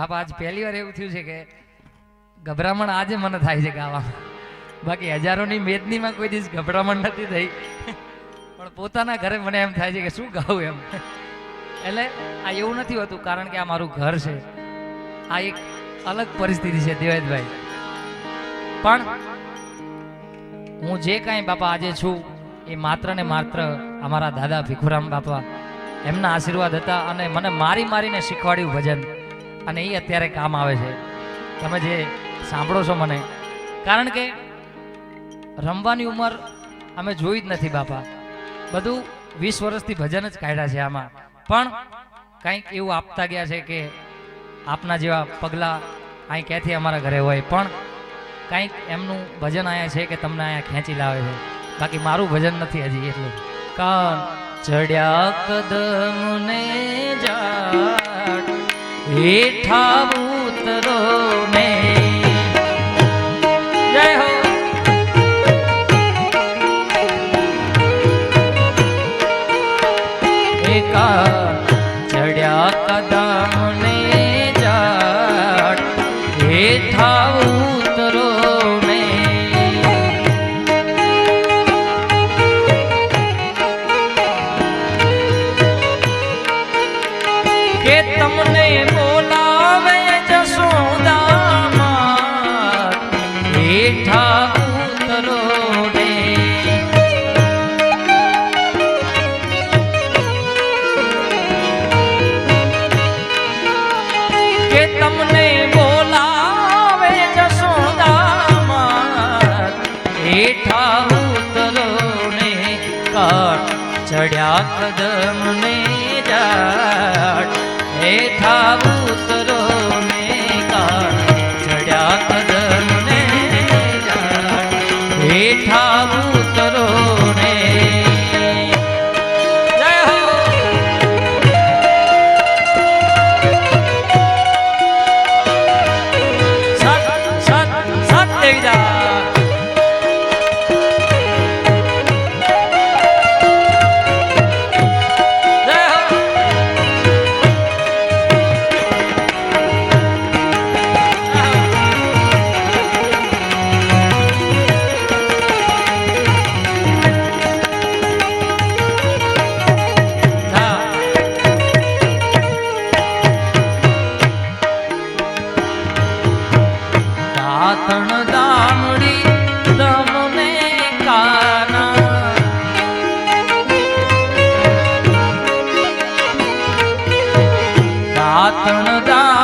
બાપા, આજ પહેલી વાર એવું થયું છે કે ગભરામણ આજે મને થાય છે ગાવામાં. બાકી હજારોની મેદનીમાં કોઈ દિવસ ગભરામણ નથી થઈ. પણ પોતાના ઘરે મને એમ થાય છે કે શું ગાવું એમ. એટલે આ એવું નથી હોતું, કારણ કે આ મારું ઘર છે. આ એક અલગ પરિસ્થિતિ છે, દેવેદભાઈ. પણ હું જે કાંઈ બાપા આજે છું, એ માત્ર ને માત્ર અમારા દાદા ભીખુરામ બાપા એમના આશીર્વાદ હતા અને મને મારી મારીને શીખવાડ્યું ભજન. અને એ અત્યારે કામ આવે છે. તમે જે સાંભળો છો મને. કારણ કે રમવાની ઉંમર અમે જોઈ જ નથી બાપા. બધું વીસ વર્ષથી ભજન જ કાઢ્યા છે આમાં. પણ કંઈક એવું આપતા ગયા છે કે આપના જેવા પગલાં અહીં ક્યાંથી અમારા ઘરે હોય. પણ કંઈક એમનું ભજન અહીંયા છે કે તમને અહીંયા ખેંચી લાવે છે. બાકી મારું ભજન નથી હજી એટલું. કાન ચડ્યા કદમ ને જાટ હેઠા ઉતરો. ચડ્યા કદમ ને જાટ હેઠા ઉતરો ને કાટ ચડ્યા કદમ ને જાટ હેઠા ઉતરો ને સત સત સત દેવીદા દાતણ દામડી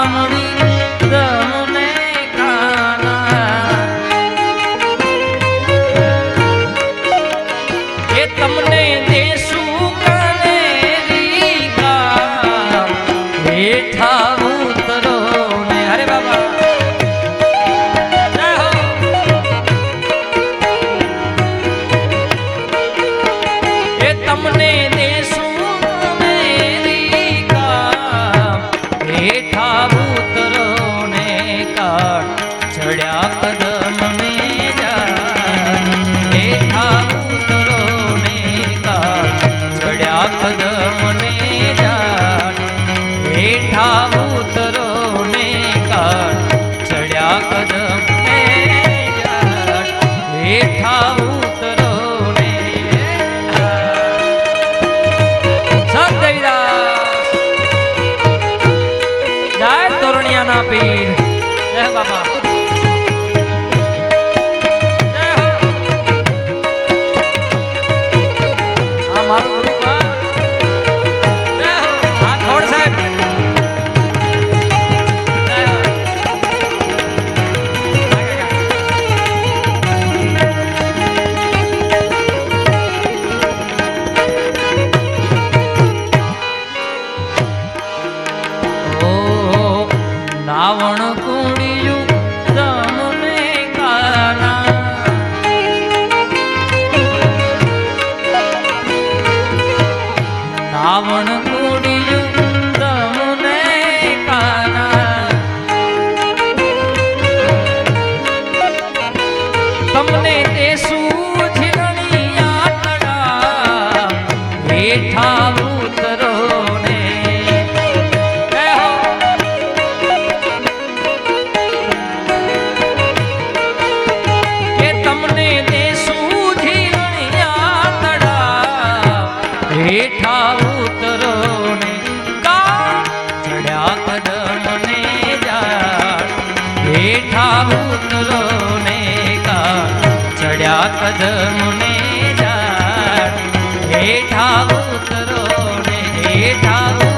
પીર જય બાબા Avını હેઠા ઉતરો ને કા ચડ્યા કદમ ને જા હેઠા ઉતરો ને હેઠા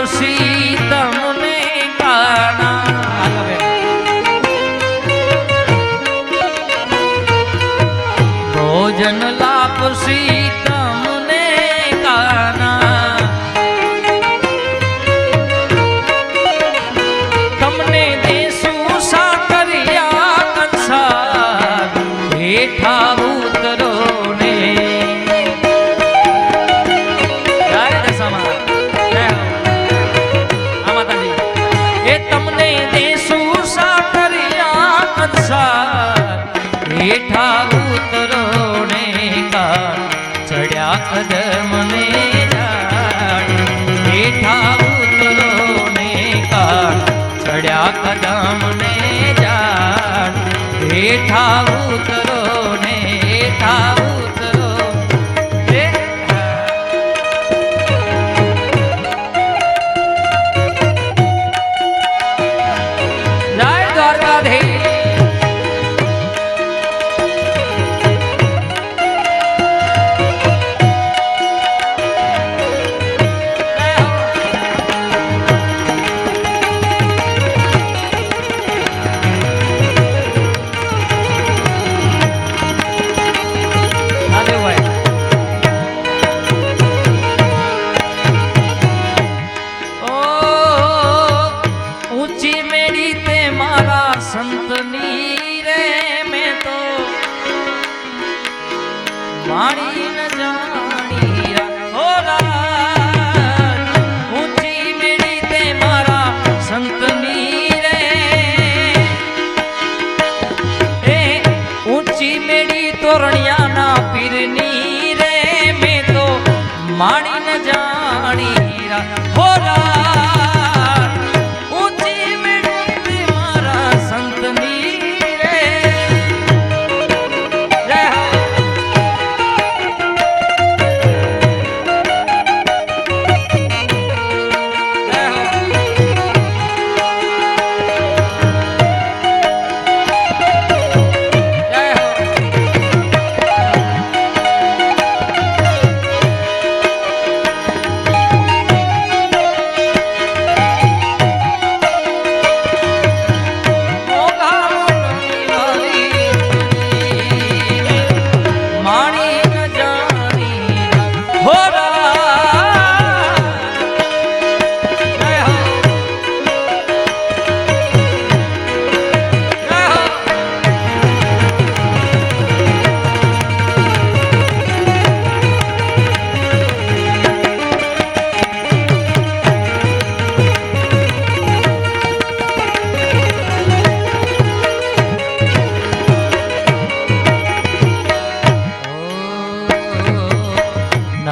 તુલસી તમને કાણા ભોજન લાપસી હેઠા ઉતરોને કા ચડ્યા કદમ મે હેઠા ઉતરોને કા ચડ્યા કદમ ને જાણ. હેઠા ઉતરોને હેઠા માણીને જાણી રા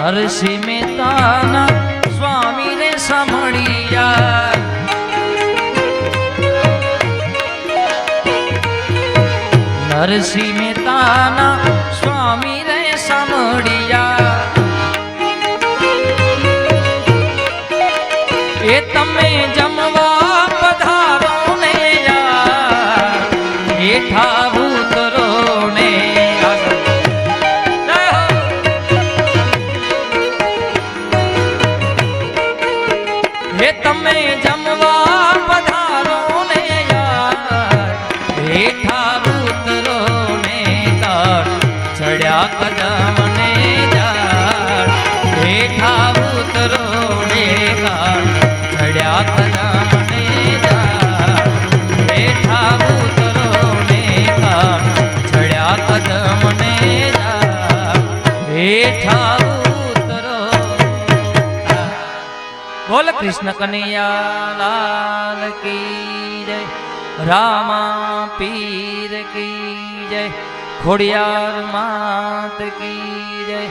હરસિંહ મહેતાના સ્વામી રે સાંભળિયા હરસિંહ મહેતાના કૃષ્ણ કનૈયા લાલ કી જય રામા પીર કી જય ખોડિયાર માત કી જય.